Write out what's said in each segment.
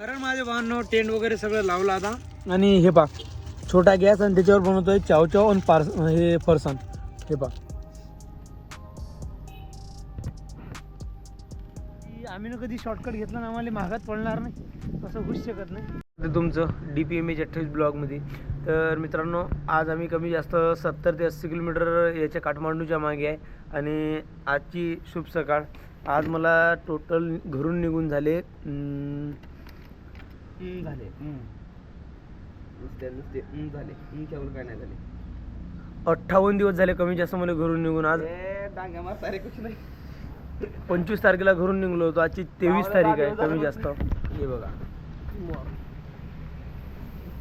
कारण माझ्या भावांनो टेंट वगैरे सगळं लावलं आता. आणि हे पा छोटा गॅस आणि त्याच्यावर बनवतोय चाव चाव आणि पार्स हे फरसाण. हे पा आम्ही ना कधी शॉर्टकट घेतला ना आम्हाला महागात पडणार नाही. असं होऊच शकत नाही. तुमचं डी पी एम एच अठ्ठावीस ब्लॉगमध्ये तर मित्रांनो आज आम्ही कमी जास्त सत्तर ते अस्सी किलोमीटर याच्या काठमांडूच्या मागे आहे. आणि आजची शुभ सकाळ. आज मला टोटल घरून निघून झाले झाले. नुसते नुसते हम्म झाले. हम्म केवळ काय नाही झाले. अठ्ठावन्न दिवस झाले कमी जास्त मला घरून निघून. आज ए, डांग्या मार सारे कुछ नाही. पंचवीस तारखेला घरून निघलो होतो. आजची तेवीस तारीख आहे कमी. जास्त. हे बघा.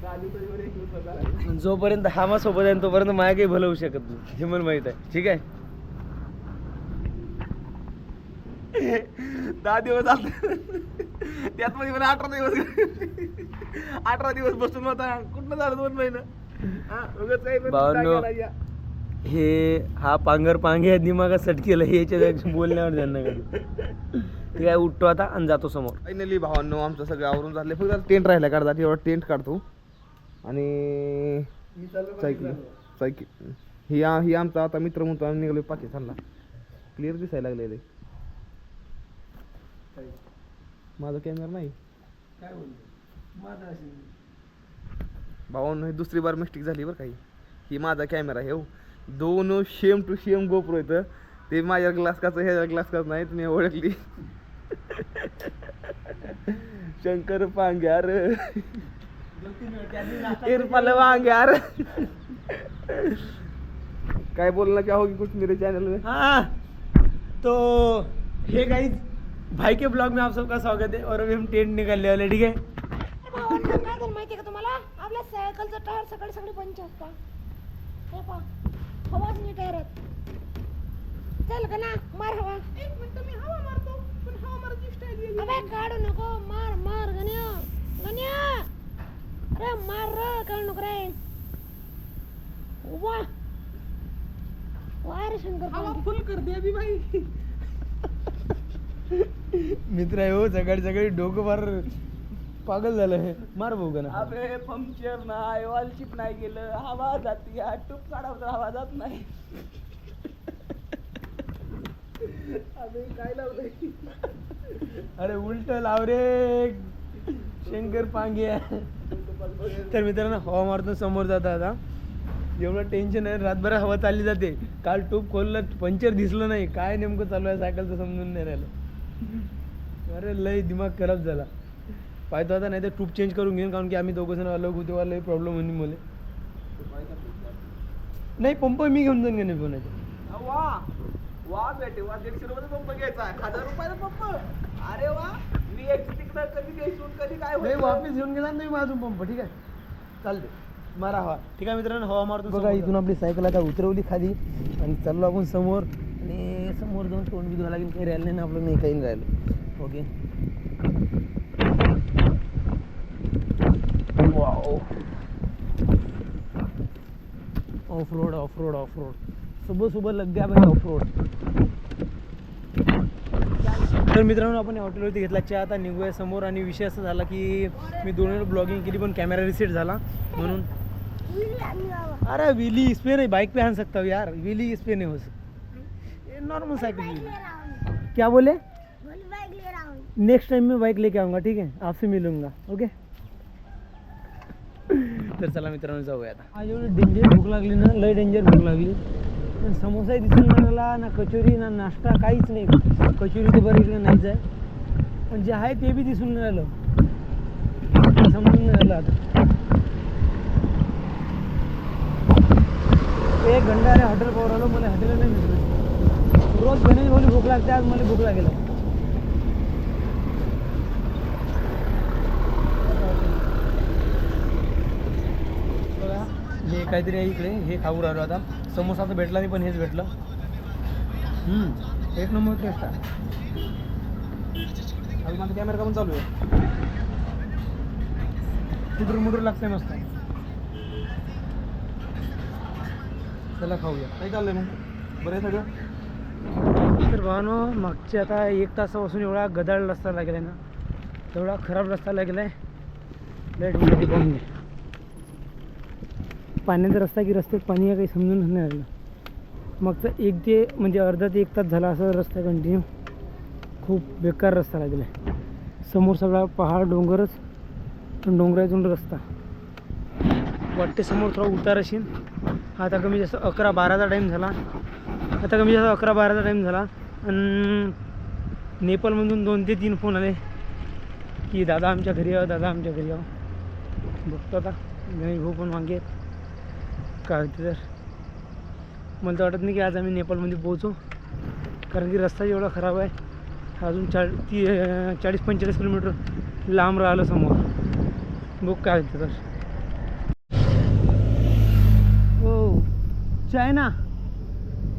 चालू तरी बरं एक दिवस झाला. जोपर्यंत हा मा सोबत आहे तोपर्यंत माझ्या काही भलं होऊ शकत नाही. हे मला माहीत आहे. ठीक आहे? दहा दिवस झाले. त्यात मध्ये मला अठरा दिवस अठरा दिवस बसून होता. कुठलं झालं दोन महिना? हा. हे पांगर पांगे दिमागात सट केलं हे याच्या बोलण्यावर त्यांना कधी ठीक आहे उठतो आता आणि जातो समोर. फायनली भावांनो आमचं सगळं आवरून झाले. फक्त टेंट राहिला काढता एवढा टेंट काढतो. आणि सायकल सायकल ही ही आमचा आता मित्र म्हणतो आम्ही निघालो पाकिस्तानला क्लिअर दिसायला लागले रे माझा कॅमेरा नाही. भावांनो ही दुसरी बार मिस्टेक झाली बरं काही ही. माझा कॅमेरा हे हो. दोन शेम टू शेम गोप्रो येतं ते माझ्या ग्लास काच ह्याच्या ग्लास काच नाही तुम्ही ओळखली. शंकर पांग्यार. इरफाल वांग्यार. काय बोलना चाहोगी कुछ मेरे चैनल में हाँ तो हे गाइस भाई के ब्लॉग में आप सबका स्वागत है और अभी हम टेंट निकालने वाले हैं, ठीक है? काय झालं का तुम्हाला? आपल्या सायकलचं टायर सकाळी सगळे पंच असता. हे पा हवाच नाही टायरात चल का ना मार हवा. एक मिनिट मी हवा मारतो पण हवा मारायची स्टाईल अबे काढू नको. मार मार गण्या. गण्या. अरे मार रे काढू नको रे. वा वा रे शंकर हवा फुल कर दे अभी भाई. मित्र आहे हो सकाळी सकाळी डोकं फार पागल झालं आहे. मार भाऊ का ना अबे पंक्चर नाही ऑइल चिप नाही गेलं हवा जाती टूप काढावं तर हवा जात नाही. अबे काय लावलंय? अरे उलट लाव रे. शंकर पांगे. तर मित्रांनो हवा मारतो समोर जाता आता एवढं टेन्शन आहे रातभर हवा चालली जाते. काल टूप खोललं पंचर दिसलं नाही. काय नेमकं चालू आहे सायकलचं समजून नाही राहिलं. अरे लय दिमाग खराब झाला. पाहतो आता नाही तर टूप चेंज करून घेईन कारण की आम्ही दोघं जण अलग होते वाला लय प्रॉब्लेम होईल मला. नाही पंप मी घेऊन जाईन का नाही पण वा. वा बेटे वा. दीडशे रुपयाचा पंप घ्यायचा हजार रुपयाचा पंप. अरे वा. मी यायची तिकडं कधी कधी काय होईल? वापस घेऊन गेला नाही माझून पंप ठीक आहे? चालते मारा हवा. ठीक आहे मित्रांनो हवा मारतो बघा इथून आपली सायकल आता उतरवली खाली आणि चाललो आपण समोर. जाऊन तोंड बिधुवा लागेल. काही राहिलं नाही ना आपलं नाही काही नाही राहिलं. Okay. Off road off road off road सुबह सुबह लग गया भाई ऑफ रोड तर मित्रांनो आपण या हॉटेलवरती घेतला चहा आता निघूया समोर. आणि विषय असा झाला की मी दोन वेळ ब्लॉगिंग केली पण कॅमेरा रिसेट झाला. म्हणून अरे विली इस पे नहीं बाइक पे आण सकता यार. विली इस पे नहीं हो सकता. नॉर्मल साइकिल क्या बोले? नेक्स्ट टाइम मैं बाइक लेके आऊँगा ठीक है आपसे मिलूंगा ओके तर चला मित्रांनो जाऊया आता. आज एवढी डेंजर भूक लागली ना लय डेंजर भूक लागली. पण समोसाही दिसून राहिला ना कचोरी ना नाश्ता काहीच नाही. कचोरी तर बरं इकडे नाहीच आहे. पण जे आहे ते बी दिसून नाही राहिलं. समजून नाही राहिलं आता. एक घंटा अरे हॉटेल पावर आलो मला हॉटेल नाही भेटलं. रोज गणेश भाऊली भूक लागते आज मला भूक लागेल. हे काहीतरी आहे इकडे हे खाऊ राहिलो आता. समोसा तर भेटला नाही पण हेच भेटलं. एक नंबर टेस्ट आहे. माझा कॅमेरा पण चालू आहे. कुटर मुटर लागते मस्त. चला खाऊया. काय चाललंय मग? बरं आहे सगळं? तर भावानो मागचे आता एक तासापासून एवढा गदाळ रस्ता लागलाय आहे ना एवढा खराब रस्ता लागलाय. लाइटमध्ये पाहून पाण्याचा रस्ता की रस्त्यात पाणी आहे काही समजून नाही राहिलं. मागचा एक ते म्हणजे अर्धा ते एक तास झाला असं रस्ता कंटिन्यू खूप बेकार रस्ता लागला आहे समोर सगळा पहाड डोंगरच पण डोंगरातून रस्ता. वाटते समोर थोडा उतार असेल. आता कमी जास्त अकरा बाराचा टाईम झाला. आता कमी जास्त अकरा बाराचा टाईम झाला. आणि नेपाळमधून दोन ते तीन फोन आले. की दादा आमच्या घरी यावं दादा आमच्या घरी यावं. बघतो आता. गणेश भाऊ हो पण मागे काय होते तर. मला तर वाटत नाही की आज आम्ही नेपाळमध्ये पोहोचू. कारण की रस्ता एवढा खराब आहे. अजून चा ती चाळीस पंचेचाळीस किलोमीटर लांब राहिलं समोर. बघ काय होतं तर. ओ चायना.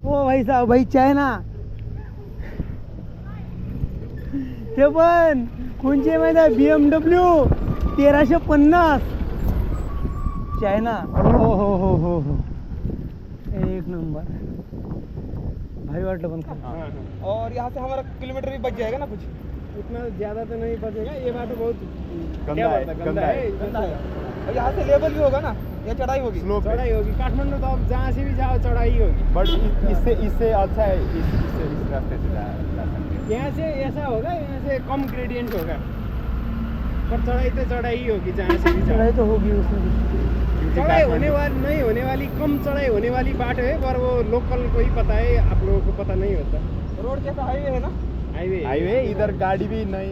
ओ भाई साहब भाई चायना. ते पण कोणचे माहिती आहे? बी एम डब्ल्यू तेराशे पन्नास. चायना. हो हो हो हो हो. एक नंबर. भारी वाटलं पण खूप. और यहाँ से हमारा किलोमीटर भी बच जाएगा ना कुछ? उतना ज़्यादा तो नहीं बचेगा ये बात बहुत गंदा है, गंदा है, गंदा है। और यहाँ से लेवल भी होगा ना? या चढ़ाई होगी? चढ़ाई होगी। काठमांडू तो आप जहाँ से भी जाओ चढ़ाई होगी। बट इससे इससे अच्छा है इस इससे इस रास्ते से जा जा सकते हैं। यहाँ से ऐसा होगा यहाँ से कम ग्रेडियंट होगा। पर चढ़ाई तो चढ़ाई ही होगी जहाँ से भी चढ़ाई तो होगी उसमें चढ़ाई होने वाली नहीं होने वाली कम चढ़ाई होने वाली बाट है पर वो लोकल को ही पता है आप लोगों को पता नहीं होता। रोड जैसा हाईवे है ना? हाईवे हाईवे इधर गाड़ी भी नहीं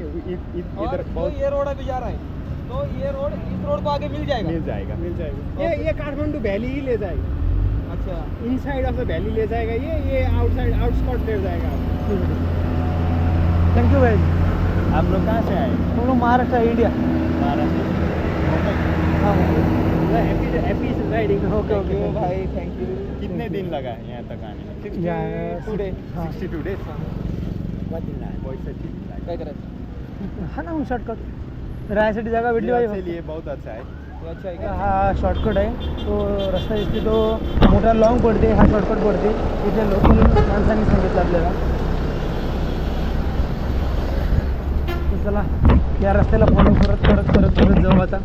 इधर बहुत ये रोड अभी जा रहा है। तो ये रोड इस रोड को आगे मिल जाएगा? मिल जाएगा। मिल जाएगा। ये ये काठमांडू वैली ही ले जाएगा। अच्छा। Inside of the valley ले जाएगा ये ये आउटसाइड आउटस्कॉट ले जाएगा। थैंक यू भाई आप लोग कहाँ से आए? हम लोग महाराष्ट्र इंडिया महाराष्ट्र ओके यू भाई थैंक यू कितने दिन लगा है. यहाँ तक आने में टू हाँ. सिक्सटी टू डेज़ काय करायचं हा ना शॉर्टकट राहायसाठी जागा भेटली पाहिजे बहुत अच्छा है। हे अच्छा आहे हा शॉर्टकट आहे तो रस्ता दिसते तो मोठा लॉंग पडते हा शॉर्टकट पडते इथे लोकल माणसांनी सांगितलं आपल्याला चला. या रस्त्याला फॉलो करत करत करत करत जाऊ आता.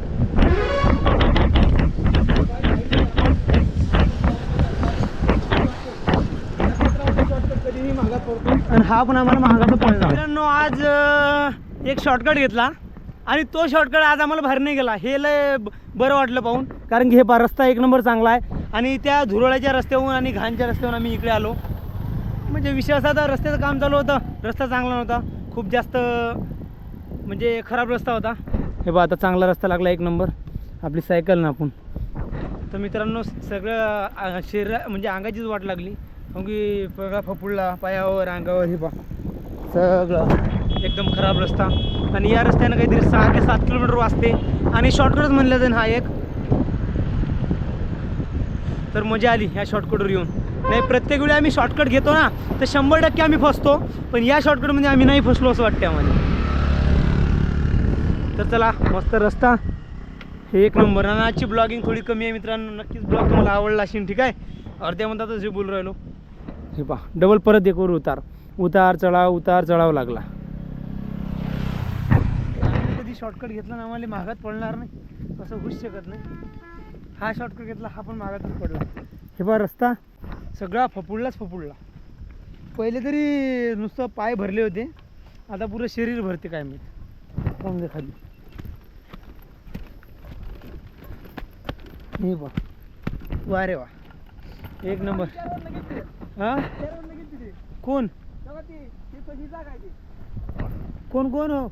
आणि हा पण आम्हाला महागाचा पडला मित्रांनो आज एक शॉर्टकट घेतला. आणि तो शॉर्टकट आज आम्हाला बाहेर नाही गेला. हे लय बरं वाटलं पाहून. कारण की हे रस्ता एक नंबर चांगला आहे. आणि त्या धुरोळ्याच्या रस्त्याहून आणि घाणच्या रस्त्याहून आम्ही इकडे आलो. म्हणजे विषय असा रस्त्याचं काम चालू होतं. रस्ता चांगला नव्हता. खूप जास्त म्हणजे खराब रस्ता होता. हे बा आता चांगला रस्ता लागला एक नंबर. आपली सायकल ना आपण. तर मित्रांनो सगळं शरीरा शरीर म्हणजे अंगाचीच वाट लागली. कारण की पगा फपुडला पायावर अंगावर हे बा सगळं एकदम खराब रस्ता. आणि या रस्त्यानं काहीतरी सहा ते सात किलोमीटर वाचते. आणि शॉर्टकटच म्हणलं जाईल हा एक. तर मजा आली ह्या शॉर्टकटवर येऊन. नाही प्रत्येक वेळी आम्ही शॉर्टकट घेतो ना तर शंभर टक्के आम्ही फसतो. पण या शॉर्टकटमध्ये आम्ही नाही फसलो असं वाटतं आम्हाला. तर चला मस्त रस्ता. हे एक नंबर. आणि आजची ब्लॉगिंग थोडी कमी आहे मित्रांनो. नक्कीच ब्लॉग तुम्हाला आवडला असेल ठीक आहे? अर्ध्या म्हणतातच हे बोलू राहिलो. हे पा डबल परत एक वर उतार. उतार चढाव उतार चढाव लागला. कधी शॉर्टकट घेतला ना आम्हाला महागात पडणार नाही. असं होऊच शकत नाही. हा शॉर्टकट घेतला हा पण महागातच पडला. हे पहा रस्ता. सगळा फपुडलाच फपुडला. पहिले तरी नुसतं पाय भरले होते. आता पुरं शरीर भरते काय मी पाहून दे खाली. हे बघ. वा रे वा. एक नंबर. हा? कोण? कोण कोण हो?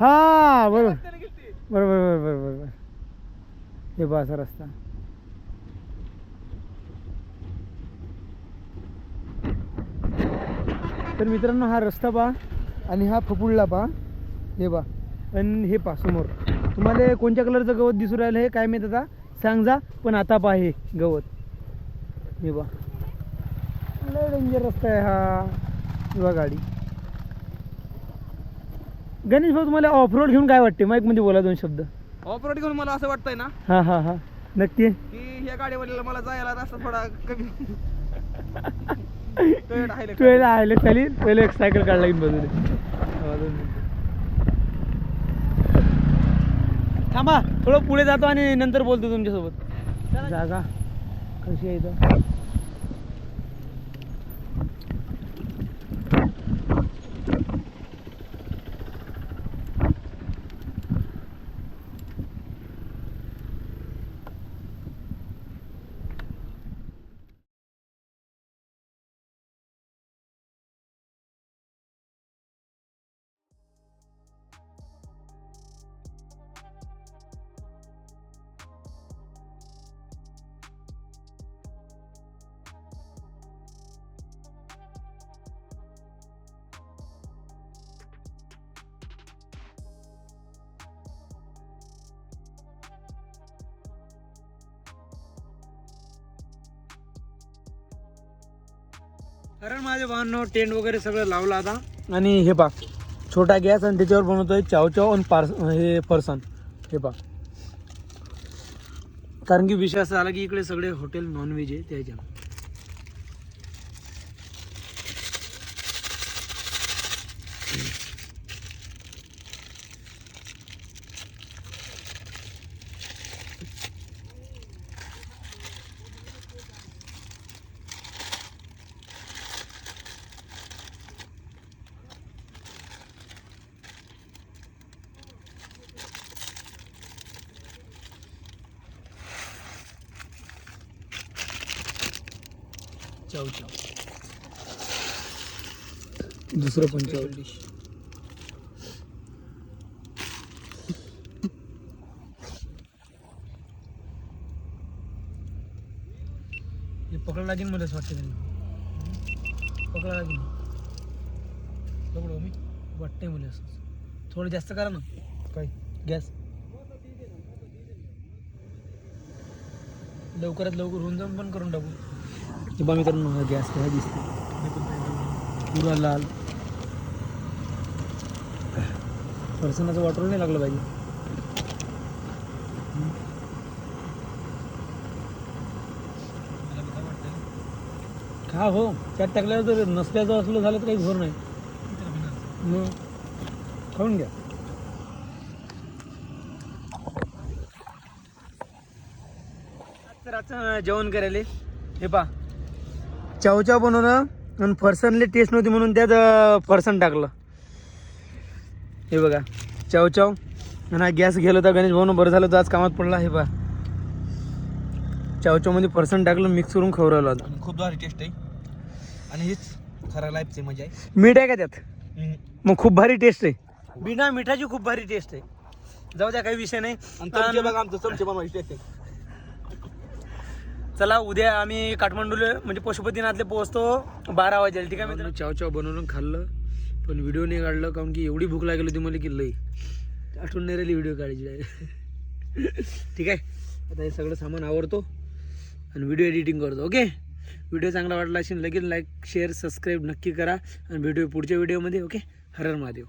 हा बरोबर. बरोबर बरोबर बरोबर हे बा असा रस्ता. तर मित्रांनो हा रस्ता पहा आणि हा फपुडला पहा. हे बा आणि हे पहा समोर. तुम्हाला कोणत्या कलरचं गवत दिसू राहिलं हे काय माहीत आता? सांग जा पण आता पहा हे गवत. हे पहा लय डेंजर रस्ता आहे हा. किंवा गाडी. गणेश भाऊ तुम्हाला ऑफ रोड घेऊन काय वाटते माईकमध्ये बोला दोन शब्द. ऑफ रोड घेऊन मला असं वाटतंय ना हा हा हा. नक्की. की ह्या गाडीवाल्याला मला जायला रस्ता थोडा कमी. तू याला आयले चाली पहिले एक सायकल काढला बाजूने थांबा थोडं पुढे जातो आणि नंतर बोलतो तुमच्यासोबत. जागा. कशी आहे कारण माझ्या भावांनो टेंट वगैरे सगळं लावलं आता. आणि हे पा छोटा गॅस आणि त्याच्यावर बनवतोय चाव चाव आणि पार्स हे फरसान. हे पा कारण की विषय असा आला की इकडे सगळे हॉटेल नॉनव्हेज आहे त्याच्या चाव चाव दुसरं पण चाव डिश हे पकडायला लागेल मला असं वाटतं त्यांनी. पकडायला लागेल. पकडू मी. वाटतंय मला असं. थोडं जास्त करा ना. काय? गॅस. लवकरात लवकर होऊन जाऊन पण करून टाकू. हे बा मित्रांनो गॅस काय दिसते पुरा लाल फरसाणाचं वाटर नाही लागलं पाहिजे. खा हो? त्यात टाकल्यावर जर नसल्याचं असलं झालं तर काही घोर नाही. मग खाऊन घ्या. तर आता जेवण करायला. हे पा चावचाव बनवणं आणि फरसाणले टेस्ट नव्हती म्हणून त्यात अं, फरसाण टाकलं. हे बघा चावचाव आणि हा गॅस गेला होता गणेश भाऊन बरं झालं तर आज कामात पडला हे पा चावचावमध्ये फरसाण टाकलं मिक्स करून खवरावलं होतं खूप भारी टेस्ट आहे. आणि हीच खरा लाईफची मजा आहे. मीठ आहे का त्यात? मग खूप भारी टेस्ट आहे. बिना मिठाची खूप भारी टेस्ट आहे. जाऊ द्या काही विषय नाही. बघा आमचं चमचे बनवायचे टेस्ट आहे. चला उद्या आम्ही काठमांडूला म्हणजे पशुपतीनाथले पोहोचतो बारा वाजेल ठीक आहे मित्रांनो? चाव चाव बनवून खाल्लं. पण व्हिडिओ नाही काढलं कारण की एवढी भूक लागली होती मला की लई. आठवण नाही राहिली व्हिडिओ काढायची ठीक आहे? आता हे सगळं सामान आवडतो आणि व्हिडिओ एडिटिंग करतो ओके व्हिडिओ चांगला वाटला असेल लगेच लाईक शेअर सबस्क्राईब नक्की करा. आणि व्हिडिओ पुढच्या व्हिडिओमध्ये ओके हर महादेव.